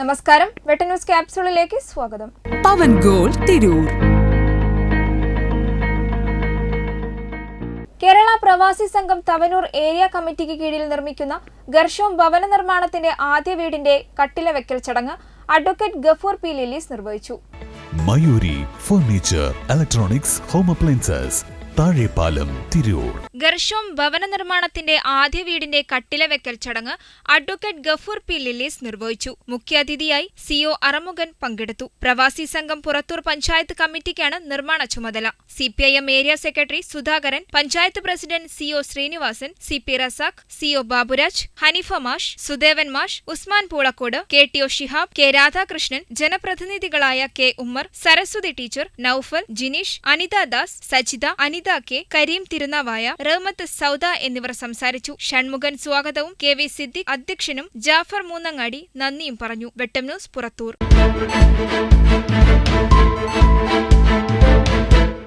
നമസ്കാരം. വെട്ട ന്യൂസ് ക്യാപ്സൂളിലേക്ക് സ്വാഗതം. പവൻ ഗോൾ തിരൂർ. കേരള പ്രവാസി സംഘം തവനൂർ ഏരിയ കമ്മിറ്റിക്ക് കീഴിൽ നിർമ്മിക്കുന്ന ഗർഷോം ഭവന നിർമ്മാണത്തിന്റെ ആദ്യ വീടിന്റെ കട്ടില വെക്കൽ ചടങ്ങ് അഡ്വക്കേറ്റ് ഗഫൂർ പി ലില്ലീസ് നിർവഹിച്ചു. Mayuri furniture electronics home appliances Thazhepalam Tirur. Garshom ഭവന നിർമ്മാണത്തിന്റെ ആദ്യ വീടിന്റെ കട്ടില വെക്കൽ ചടങ്ങ് അഡ്വക്കേറ്റ് ഗഫൂർ പി ലില്ലീസ് നിർവഹിച്ചു. മുഖ്യാതിഥിയായി സിഒ അറമുഖൻ പങ്കെടുത്തു. പ്രവാസി സംഘം പുറത്തൂർ പഞ്ചായത്ത് കമ്മിറ്റിക്കാണ് നിർമ്മാണ ചുമതല. CPIM area secretary Sudhakaran panchayat president CO Srinivasan C P Razak CO Baburaj Hanifa മാഷ് സുദേവൻ മാഷ് Usman Poolakkode K T O Shihab K Radhakrishnan ജനപ്രതിനിധികളായ K Ummer Saraswathi teacher Noufal Jineesh Anitha Das Sajitha Anitha K Kareem Thirunavaya Rahmath Souda എന്നിവർ സംസാരിച്ചു. ഷൺമുഖൻ സ്വാഗതവും K V Siddique അധ്യക്ഷനും ജാഫർ മൂന്നങ്ങാടി നന്ദിയും പറഞ്ഞു. Vettam news Purathur.